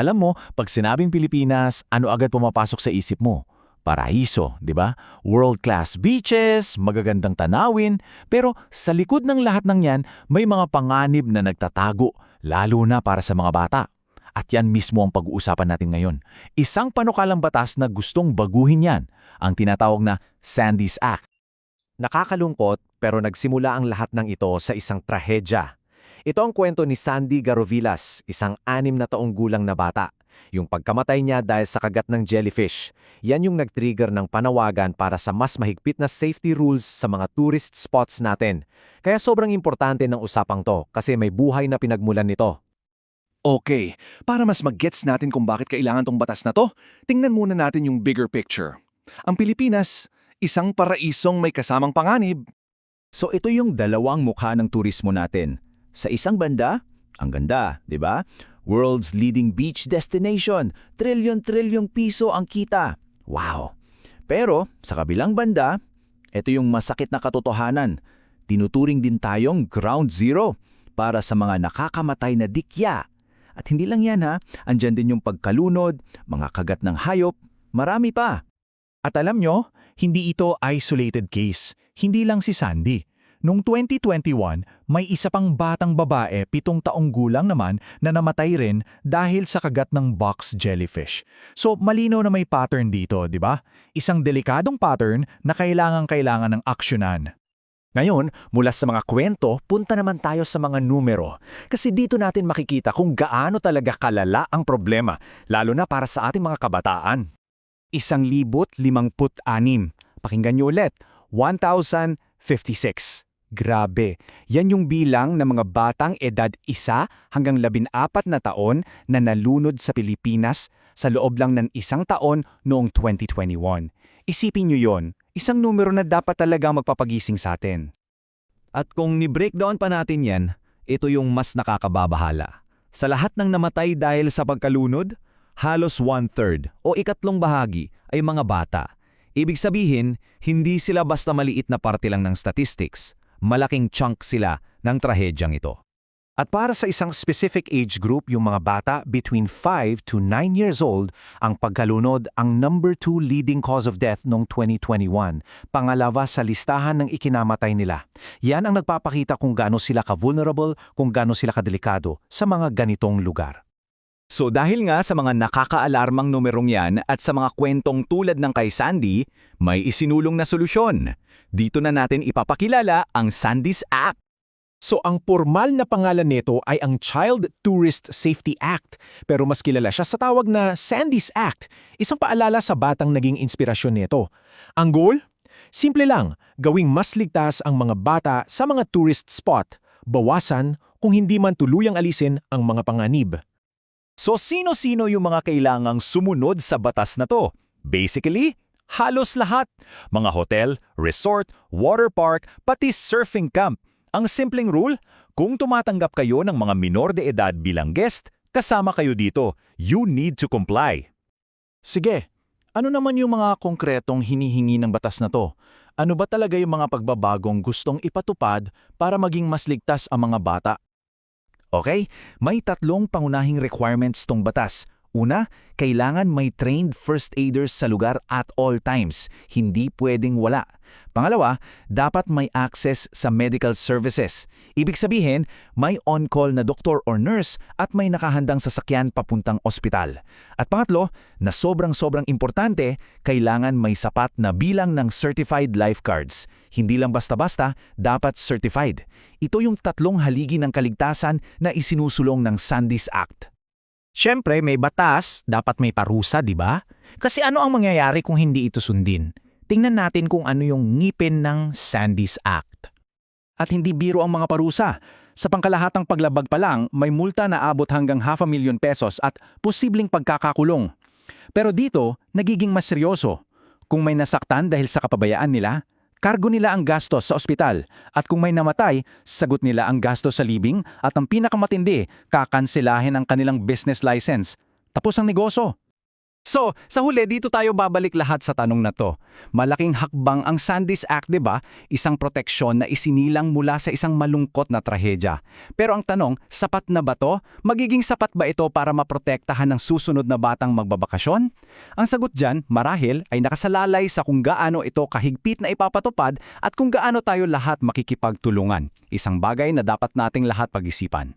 Alam mo, pag sinabing Pilipinas, ano agad pumapasok sa isip mo? Paraiso, di ba? World-class beaches, magagandang tanawin, pero sa likod ng lahat ng yan, may mga panganib na nagtatago, lalo na para sa mga bata. At yan mismo ang pag-uusapan natin ngayon. Isang panukalang batas na gustong baguhin yan, ang tinatawag na Sandy's Act. Nakakalungkot pero nagsimula ang lahat ng ito sa isang trahedya. Ito ang kwento ni Sandy Garovilas, isang anim na taong gulang na bata. Yung pagkamatay niya dahil sa kagat ng jellyfish. Yan yung nag-trigger ng panawagan para sa mas mahigpit na safety rules sa mga tourist spots natin. Kaya sobrang importante ng usapang to kasi may buhay na pinagmulan nito. Okay, para mas mag-gets natin kung bakit kailangan tong batas na to, tingnan muna natin yung bigger picture. Ang Pilipinas, isang paraisong may kasamang panganib. So ito yung dalawang mukha ng turismo natin. Sa isang banda, ang ganda, di ba? World's leading beach destination, trilyon-trilyong piso ang kita. Wow! Pero sa kabilang banda, ito yung masakit na katotohanan. Tinuturing din tayong ground zero para sa mga nakakamatay na dikya. At hindi lang yan ha, andyan din yung pagkalunod, mga kagat ng hayop, marami pa. At alam nyo, hindi ito isolated case. Hindi lang si Sandy. Noong 2021, may isa pang batang babae, pitong taong gulang naman, na namatay rin dahil sa kagat ng box jellyfish. So malinaw na may pattern dito, di ba? Isang delikadong pattern na kailangang-kailangan ng aksyonan. Ngayon, mula sa mga kwento, punta naman tayo sa mga numero. Kasi dito natin makikita kung gaano talaga kalala ang problema, lalo na para sa ating mga kabataan. Isang libot limangput anim. Pakinggan nyo ulit, 1,056. Grabe, yan yung bilang ng mga batang edad isa hanggang labinapat na taon na nalunod sa Pilipinas sa loob lang ng isang taon noong 2021. Isipin nyo yon, isang numero na dapat talaga magpapagising sa atin. At kung ni-breakdown pa natin yan, ito yung mas nakakababahala. Sa lahat ng namatay dahil sa pagkalunod, halos one-third o ikatlong bahagi ay mga bata. Ibig sabihin, hindi sila basta maliit na parte lang ng statistics. Malaking chunk sila ng trahedyang ito. At para sa isang specific age group, yung mga bata between 5 to 9 years old, ang pagkalunod ang number 2 leading cause of death noong 2021, pangalawa sa listahan ng ikinamatay nila. Yan ang nagpapakita kung gaano sila ka-vulnerable, kung gaano sila kadelikado sa mga ganitong lugar. So dahil nga sa mga nakakaalarmang numerong yan at sa mga kwentong tulad ng kay Sandy, may isinulong na solusyon. Dito na natin ipapakilala ang Sandy's Act. So ang formal na pangalan nito ay ang Child Tourist Safety Act, pero mas kilala siya sa tawag na Sandy's Act, isang paalala sa batang naging inspirasyon nito. Ang goal? Simple lang, gawing mas ligtas ang mga bata sa mga tourist spot, bawasan kung hindi man tuluyang alisin ang mga panganib. So sino-sino yung mga kailangang sumunod sa batas na to? Basically, halos lahat. Mga hotel, resort, water park, pati surfing camp. Ang simpleng rule, kung tumatanggap kayo ng mga minor de edad bilang guest, kasama kayo dito. You need to comply. Sige, ano naman yung mga konkretong hinihingi ng batas na to? Ano ba talaga yung mga pagbabagong gustong ipatupad para maging mas ligtas ang mga bata? Okay, may tatlong pangunahing requirements tong batas. Una, kailangan may trained first aiders sa lugar at all times. Hindi pwedeng wala. Pangalawa, dapat may access sa medical services. Ibig sabihin, may on-call na doktor or nurse at may nakahandang sasakyan papuntang ospital. At pangatlo, na sobrang-sobrang importante, kailangan may sapat na bilang ng certified lifeguards. Hindi lang basta-basta, dapat certified. Ito yung tatlong haligi ng kaligtasan na isinusulong ng Sandy's Act. Siyempre, may batas, dapat may parusa, di ba? Kasi ano ang mangyayari kung hindi ito sundin? Tingnan natin kung ano yung ngipin ng Sandy's Act. At hindi biro ang mga parusa. Sa pangkalahatang paglabag pa lang, may multa na abot hanggang half a million pesos at posibleng pagkakakulong. Pero dito, nagiging mas seryoso. Kung may nasaktan dahil sa kapabayaan nila, kargo nila ang gastos sa ospital at kung may namatay, sagot nila ang gastos sa libing at ang pinakamatindi, kakansilahin ang kanilang business license. Tapos ang negosyo. So, sa huli dito tayo babalik lahat sa tanong na to. Malaking hakbang ang Sandys Act, 'di ba? Isang proteksyon na isinilang mula sa isang malungkot na trahedya. Pero ang tanong, sapat na ba 'to? Magiging sapat ba ito para maprotektahan ng susunod na batang magbabakasyon? Ang sagot diyan, marahil ay nakasalalay sa kung gaano ito kahigpit na ipapatupad at kung gaano tayo lahat makikipagtulungan. Isang bagay na dapat nating lahat pag-isipan.